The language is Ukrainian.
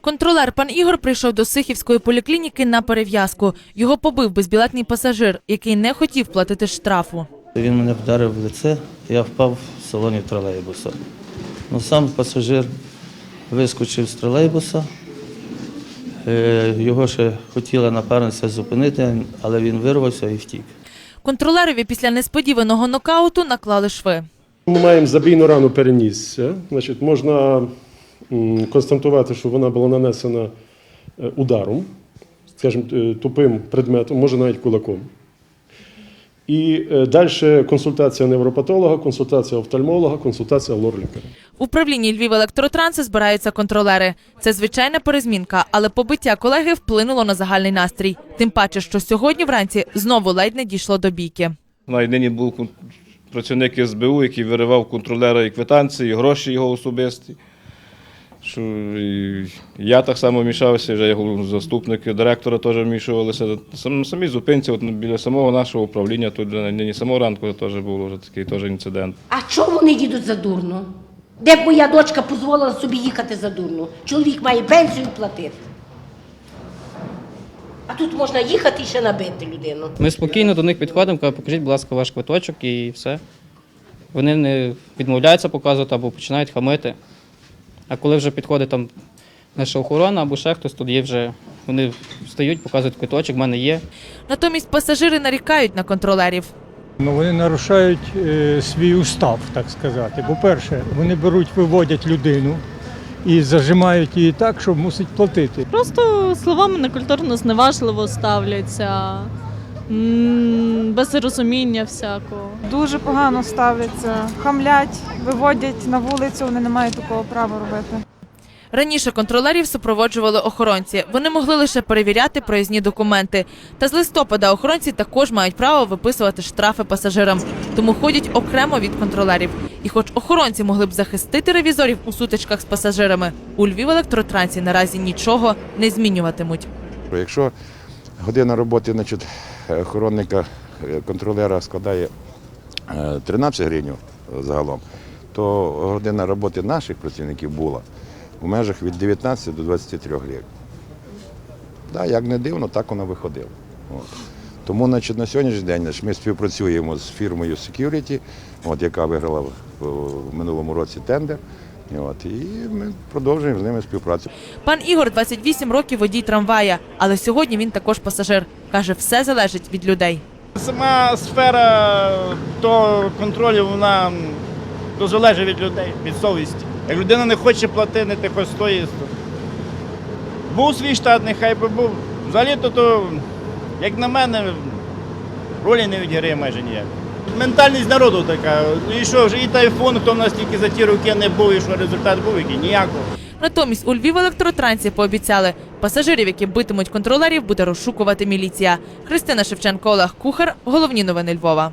Контролер пан Ігор прийшов до Сихівської поліклініки на перев'язку. Його побив безбілетний пасажир, який не хотів платити штрафу. Він мене вдарив в лице, я впав в салоні тролейбуса. Ну, сам пасажир вискочив з тролейбуса. Е, Його ще хотіла напарниця зупинити, але він вирвався і втік. Контролерові після несподіваного нокауту наклали шви. Ми маємо забійну рану перенісся. Значить, можна констатувати, що вона була нанесена е, ударом, скажімо, е, тупим предметом, може навіть кулаком. І далі консультація невропатолога, консультація офтальмолога, консультація лор-лікаря. В управлінні Львів електротранси збираються контролери. Це звичайна перезмінка, але побиття колеги вплинуло на загальний настрій. Тим паче, що сьогодні вранці знову ледь не дійшло до бійки. Навіть нині був працівник СБУ, який виривав контролера і квитанції, і гроші його особисті. Що я так само мішався, вже його заступники директора теж вмішувалися. Сам, на зупинці, от біля самого нашого управління, тут нині самого ранку теж був вже такий теж інцидент. А чого вони їдуть за дурно? Де б моя дочка дозволила собі їхати за дурно? Чоловік має пенсію платити. А тут можна їхати і ще набити людину. Ми спокійно до них підходимо, кажемо, покажіть, будь ласка, ваш квиточок і все. Вони не відмовляються показувати або починають хамити. А коли вже підходить там наша охорона або ще хтось, тоді вже вони встають, показують квиточок, в мене є. Натомість пасажири нарікають на контролерів. Ну, вони нарушають е, свій устав, так сказати. По-перше, вони беруть, виводять людину і зажимають її так, що мусить платити. Просто словами некультурно зневажливо ставляться, без розуміння всякого. Дуже погано ставляться, хамлять, виводять на вулицю, вони не мають такого права робити. Раніше контролерів супроводжували охоронці. Вони могли лише перевіряти проїзні документи. Та з листопада охоронці також мають право виписувати штрафи пасажирам, тому ходять окремо від контролерів. І хоч охоронці могли б захистити ревізорів у сутичках з пасажирами, у Львів електротрансі наразі нічого не змінюватимуть. Якщо година роботи значить, охоронника е, контролера складає е, 13 гривень загалом, то година роботи наших працівників була в межах від 19 до 23 гривень. Да, як не дивно, так воно виходило. От. Тому значить, на сьогоднішній день значить, ми співпрацюємо з фірмою Security, от, яка виграла в, в минулому році тендер. От, і ми продовжуємо з ними співпрацю. Пан Ігор 28 років водій трамвая, але сьогодні він також пасажир. Каже, все залежить від людей. Сама сфера того контролю, вона то залежить від людей, від совісті. Як людина не хоче платити, ти хоч стоїть. Був свій штат, нехай би був. Взагалі-то, то, як на мене, ролі не відіграє майже ніяк. Ментальність народу така. І що вже і тайфун, хто в нас тільки за ті роки не був, і що результат був, який ніякого. Натомість у Львів електротрансі пообіцяли, пасажирів, які битимуть контролерів, буде розшукувати міліція. Христина Шевченко, Олег Кухар. Головні новини Львова.